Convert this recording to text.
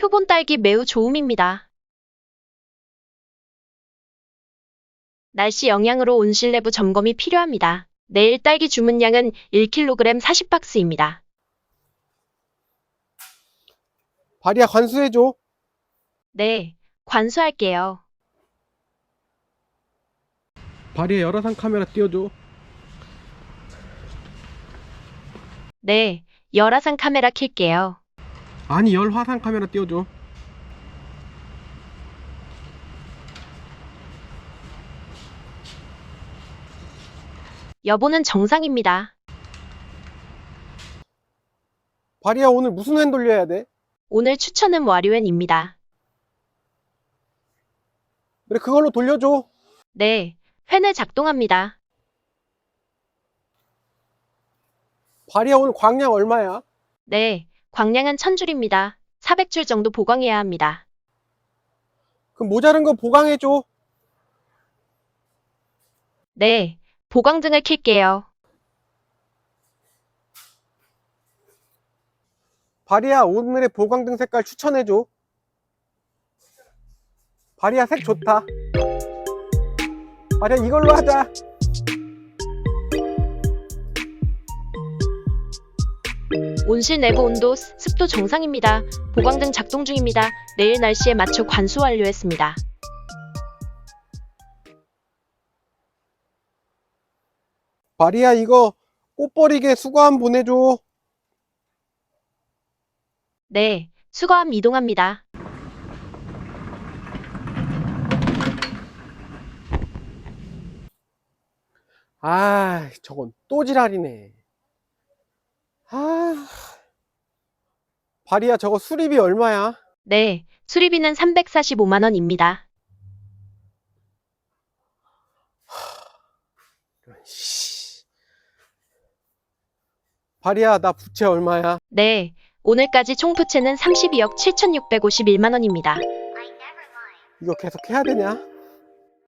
표본 딸기 매우 좋음입니다. 날씨 영향으로 온실 내부 점검이 필요합니다. 내일 딸기 주문량은 1kg 40박스입니다. 바리야 관수해줘. 네, 관수할게요. 바리야 열화상 카메라 띄워줘. 네, 열화상 카메라 킬게요. 아니 열 화상 카메라 띄워줘. 여보는 정상입니다. 바리야 오늘 무슨 회 돌려야 돼? 오늘 추천은 와류엔입니다. 그래 그걸로 돌려줘. 네, 회는 작동합니다. 바리야 오늘 광량 얼마야? 네, 광량은 1000줄입니다. 400줄 정도 보강해야 합니다. 그럼 모자른 거 보강해줘. 네, 보강등을 킬게요. 바리야 오늘의 보강등 색깔 추천해줘. 바리야 색 좋다. 바리야 이걸로 하자. 온실 내부 온도, 습- 습도 정상입니다. 보강 등 작동 중입니다. 내일 날씨에 맞춰 관수 완료했습니다. 바리야 이거 꽃버리게 수거함 보내줘. 네, 수거함 이동합니다. 아 저건 또 지랄이네. 아 바리야 저거 수리비 얼마야? 네, 수리비는 345만 원입니다. 씨. 바리야 나 부채 얼마야? 네, 오늘까지 총 부채는 32억 7651만 원입니다. 이거 계속 해야 되냐?